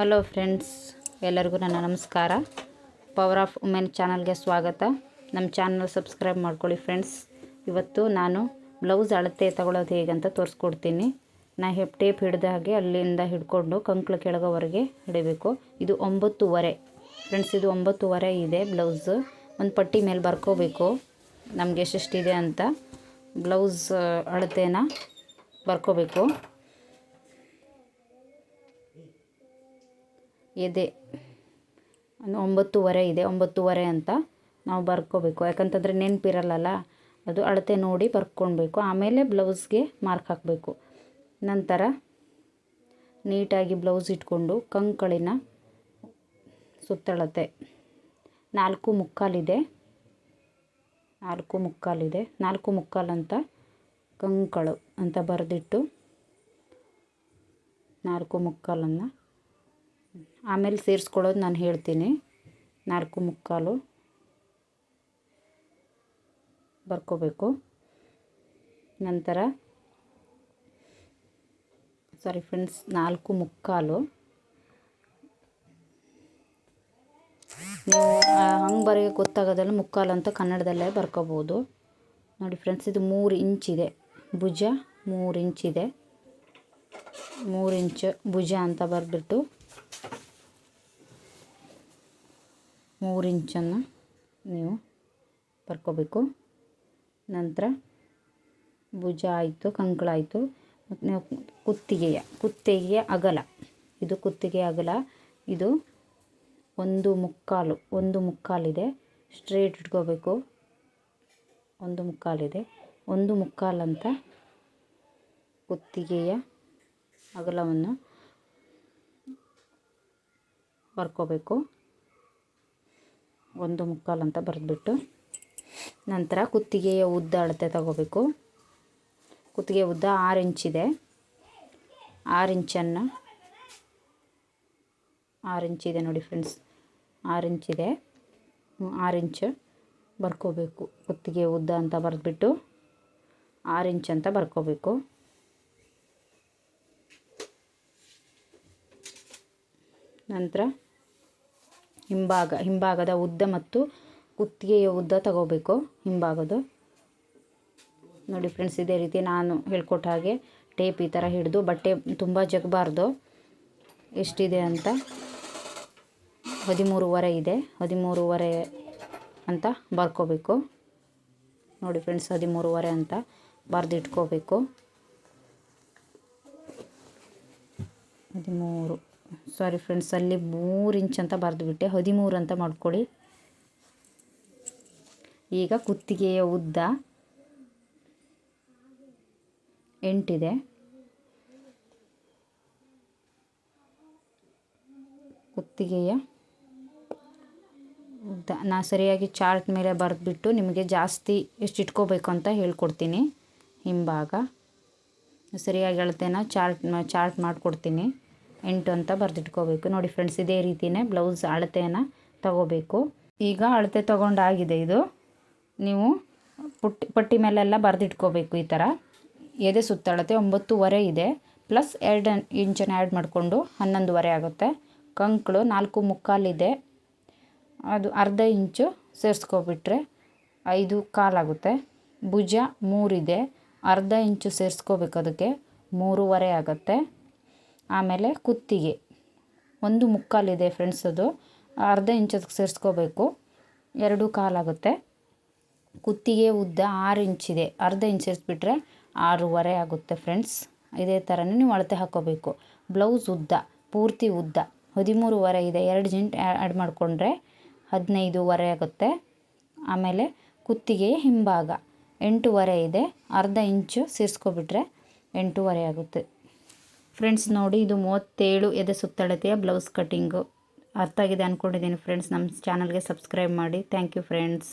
Hello friends ಎಲ್ಲರಿಗೂ ನನ್ನ ನಮಸ್ಕಾರ. ಪವರ್ ಆಫ್ ವುಮೆನ್ ಚಾನಲ್ಗೆ ಸ್ವಾಗತ. ನಮ್ಮ ಚಾನಲ್ ಸಬ್ಸ್ಕ್ರೈಬ್ ಮಾಡ್ಕೊಳ್ಳಿ ಫ್ರೆಂಡ್ಸ್ ಇವತ್ತು ನಾನು ಬ್ಲೌಸ್ ಅಳತೆ ತಗೊಳ್ಳೋದು ಹೇಗಂತ ತೋರಿಸ್ಕೊಡ್ತೀನಿ. ನಾ ಹೆಪ್ ಟೇಪ್ ಹಿಡಿದ ಹಾಗೆ ಅಲ್ಲಿಂದ ಹಿಡ್ಕೊಂಡು ಕಂಕ್ಳು ಕೆಳಗೋವರೆಗೆ ಹಿಡಿಬೇಕು. ಇದು ಒಂಬತ್ತುವರೆ. ಫ್ರೆಂಡ್ಸ್ ಇದು ಒಂಬತ್ತುವರೆ ಇದೆ ಬ್ಲೌಸ್ ಒಂದು ಪಟ್ಟಿ ಮೇಲೆ ಬರ್ಕೋಬೇಕು. ನಮಗೆ ಎಷ್ಟೆಷ್ಟಿದೆ ಅಂತ ಬ್ಲೌಸ್ ಅಳತೆನ ಬರ್ಕೋಬೇಕು. ಎದೆ. ಒಂಬತ್ತುವರೆ ಇದೆ, ಒಂಬತ್ತುವರೆ ಅಂತ ನಾವು ಬರ್ಕೋಬೇಕು. ಯಾಕಂತಂದರೆ ನೆನಪಿರಲ್ಲಲ್ಲ, ಅದು ಅಳತೆ ನೋಡಿ ಬರ್ಕೊಳ್ಬೇಕು ಆಮೇಲೆ ಬ್ಲೌಸ್ಗೆ ಮಾರ್ಕ್ ಹಾಕಬೇಕು. ನಂತರ ನೀಟಾಗಿ ಬ್ಲೌಸ್ ಇಟ್ಕೊಂಡು ಕಂಕಳಿನ ಸುತ್ತಳತೆ. ನಾಲ್ಕು ಮುಕ್ಕಾಲಿದೆ. ನಾಲ್ಕು ಮುಕ್ಕಾಲಿದೆ. ನಾಲ್ಕು ಮುಕ್ಕಾಲು ಅಂತ ಕಂಕಳು ಅಂತ ಬರೆದಿಟ್ಟು ನಾಲ್ಕು ಮುಕ್ಕಾಲನ್ನು ಆಮೇಲೆ ಸೇರಿಸ್ಕೊಳ್ಳೋದು ನಾನು ಹೇಳ್ತೀನಿ. ನಾಲ್ಕು ಮುಕ್ಕಾಲು. ಬರ್ಕೋಬೇಕು. ನಂತರ ಸಾರಿ ಫ್ರೆಂಡ್ಸ್ ನಾಲ್ಕು ಮುಕ್ಕಾಲು. ನೀವು ಹಂಗೆ ಬರೆಯೋಕೆ ಗೊತ್ತಾಗೋದಲ್ಲ ಮುಕ್ಕಾಲು ಅಂತ ಕನ್ನಡದಲ್ಲೇ ಬರ್ಕೋಬೋದು. ನೋಡಿ ಫ್ರೆಂಡ್ಸ್ ಇದು ಮೂರು ಇಂಚಿದೆ ಭುಜ ಮೂರು ಇಂಚಿದೆ ಮೂರು ಇಂಚು ಭುಜ ಅಂತ ಬರೆದ್ಬಿಟ್ಟು ಮೂರು ಇಂಚನ್ನು ನೀವು ಬರ್ಕೋಬೇಕು. ನಂತರ ಭುಜ ಆಯಿತು ಕಂಕಳಾಯಿತು ಮತ್ತು ನೀವು ಕುತ್ತಿಗೆಯ ಕುತ್ತಿಗೆಯ ಅಗಲ. ಇದು ಕುತ್ತಿಗೆ ಅಗಲ. ಇದು ಒಂದು ಮುಕ್ಕಾಲು, ಒಂದು ಮುಕ್ಕಾಲಿದೆ. ಸ್ಟ್ರೇಟ್ ಇಟ್ಕೋಬೇಕು. ಒಂದು ಮುಕ್ಕಾಲಿದೆ. ಒಂದು ಮುಕ್ಕಾಲಂತ ಕುತ್ತಿಗೆಯ ಅಗಲವನ್ನು ಬರ್ಕೋಬೇಕು. ಒಂದು ಮುಕ್ಕಾಲು ಅಂತ ಬರೆದ್ಬಿಟ್ಟು ನಂತರ ಕುತ್ತಿಗೆಯ ಉದ್ದ ಅಳತೆ ತಗೋಬೇಕು. ಕುತ್ತಿಗೆ ಉದ್ದ ಆರು ಇಂಚಿದೆ ಆರು ಇಂಚನ್ನು ಆರು ಇಂಚಿದೆ ನೋಡಿ ಫ್ರೆಂಡ್ಸ್. ಆರು ಇಂಚಿದೆ ಆರು ಇಂಚ್ ಬರ್ಕೋಬೇಕು. ಕುತ್ತಿಗೆ ಉದ್ದ ಅಂತ ಬರೆದ್ಬಿಟ್ಟು ಆರು ಇಂಚ್ ಅಂತ ಬರ್ಕೋಬೇಕು. ನಂತರ ಹಿಂಭಾಗ, ಹಿಂಭಾಗದ ಉದ್ದ ಮತ್ತು ಕುತ್ತಿಗೆಯ ಉದ್ದ ತಗೋಬೇಕು ಹಿಂಭಾಗದ ನೋಡಿ ಫ್ರೆಂಡ್ಸ್ ಇದೇ ರೀತಿ ನಾನು ಹೇಳ್ಕೊಟ್ಟ ಹಾಗೆ ಟೇಪ್ ಈ ಥರ ಹಿಡಿದು ಬಟ್ಟೆ ತುಂಬ ಜಗಬಾರ್ದು. ಎಷ್ಟಿದೆ ಅಂತ? ಹದಿಮೂರುವರೆ ಇದೆ. ಹದಿಮೂರುವರೆ ಅಂತ ಬರ್ಕೋಬೇಕು. ನೋಡಿ ಫ್ರೆಂಡ್ಸ್ ಹದಿಮೂರುವರೆ ಅಂತ ಬರೆದಿಟ್ಕೋಬೇಕು. ಹದಿಮೂರು. ಸಾರಿ ಫ್ರೆಂಡ್ಸ್ ಅಲ್ಲಿ ಮೂರು ಇಂಚ್ ಅಂತ ಬರೆದುಬಿಟ್ಟೆ. ಹದಿಮೂರು ಅಂತ ಮಾಡ್ಕೊಳ್ಳಿ ಈಗ ಕುತ್ತಿಗೆಯ ಉದ್ದ ಎಂಟಿದೆ. ಕುತ್ತಿಗೆಯ ಉದ್ದ. ನಾ ಸರಿಯಾಗಿ ಚಾರ್ಟ್ ಮೇಲೆ ಬರೆದ್ಬಿಟ್ಟು ನಿಮಗೆ ಜಾಸ್ತಿ ಎಷ್ಟು ಇಟ್ಕೋಬೇಕು ಅಂತ ಹೇಳ್ಕೊಡ್ತೀನಿ. ಹಿಂಭಾಗ. ಸರಿಯಾಗಿ ಅಳತೆನ ಚಾರ್ಟ್ ಚಾರ್ಟ್ ಮಾಡಿಕೊಡ್ತೀನಿ. ಎಂಟು ಅಂತ ಬರೆದಿಟ್ಕೋಬೇಕು. ನೋಡಿ ಫ್ರೆಂಡ್ಸ್ ಇದೇ ರೀತಿಯೇ ಬ್ಲೌಸ್ ಅಳತೆಯನ್ನು ತಗೋಬೇಕು. ಈಗ ಅಳತೆ ತೊಗೊಂಡಾಗಿದೆ ಇದು. ನೀವು ಪುಟ್ಟಿ, ಪಟ್ಟಿ ಮೇಲೆಲ್ಲ ಬರೆದಿಟ್ಕೋಬೇಕು ಈ ಥರ ಎದೆ ಸುತ್ತಳತೆ ಒಂಬತ್ತುವರೆ ಇದೆ. ಪ್ಲಸ್ ಎರಡು ಇಂಚನ್ನು ಆ್ಯಡ್ ಮಾಡಿಕೊಂಡು ಹನ್ನೊಂದುವರೆ ಆಗುತ್ತೆ. ಕಂಕಳು ನಾಲ್ಕು ಮುಕ್ಕಾಲಿದೆ ಅದು ಅರ್ಧ ಇಂಚು ಸೇರಿಸ್ಕೊಬಿಟ್ರೆ ಐದು ಕಾಲಾಗುತ್ತೆ ಭುಜ ಮೂರಿದೆ ಅರ್ಧ ಇಂಚು ಸೇರಿಸ್ಕೋಬೇಕು ಅದಕ್ಕೆ. ಮೂರುವರೆ ಆಗುತ್ತೆ. ಆಮೇಲೆ ಕುತ್ತಿಗೆ. ಒಂದು ಮುಕ್ಕಾಲಿದೆ ಫ್ರೆಂಡ್ಸ್ ಅದು. ಅರ್ಧ ಇಂಚದಕ್ಕೆ ಸೇರಿಸ್ಕೋಬೇಕು. ಎರಡು ಕಾಲಾಗುತ್ತೆ. ಕುತ್ತಿಗೆ ಉದ್ದ ಆರು ಇಂಚಿದೆ ಅರ್ಧ ಇಂಚ್ ಸೇರಿಸ್ಬಿಟ್ರೆ ಆರೂವರೆ ಆಗುತ್ತೆ ಫ್ರೆಂಡ್ಸ್ ಇದೇ ಥರನೇ ನೀವು ಅಳತೆ ಹಾಕ್ಕೋಬೇಕು ಬ್ಲೌಸ್ ಉದ್ದ, ಪೂರ್ತಿ ಉದ್ದ. ಹದಿಮೂರುವರೆ ಇದೆ. ಎರಡು ಜಿಂಟ್ ಆ್ಯಡ್ ಮಾಡಿಕೊಂಡ್ರೆ ಹದಿನೈದುವರೆ ಆಗುತ್ತೆ. ಆಮೇಲೆ ಕುತ್ತಿಗೆಯ ಹಿಂಭಾಗ ಎಂಟೂವರೆ ಇದೆ. ಅರ್ಧ ಇಂಚು ಸೇರಿಸ್ಕೊಬಿಟ್ರೆ ಎಂಟೂವರೆ ಆಗುತ್ತೆ. ಫ್ರೆಂಡ್ಸ್ ನೋಡಿ ಇದು ಮೂವತ್ತೇಳು ಎದೆ ಸುತ್ತಳತೆಯ ಬ್ಲೌಸ್ ಕಟ್ಟಿಂಗು ಅರ್ಥ ಆಗಿದೆ ಅಂದ್ಕೊಂಡಿದ್ದೀನಿ ಫ್ರೆಂಡ್ಸ್ ನಮ್ಮ ಚಾನಲ್ಗೆ ಸಬ್ಸ್ಕ್ರೈಬ್ ಮಾಡಿ. Thank you friends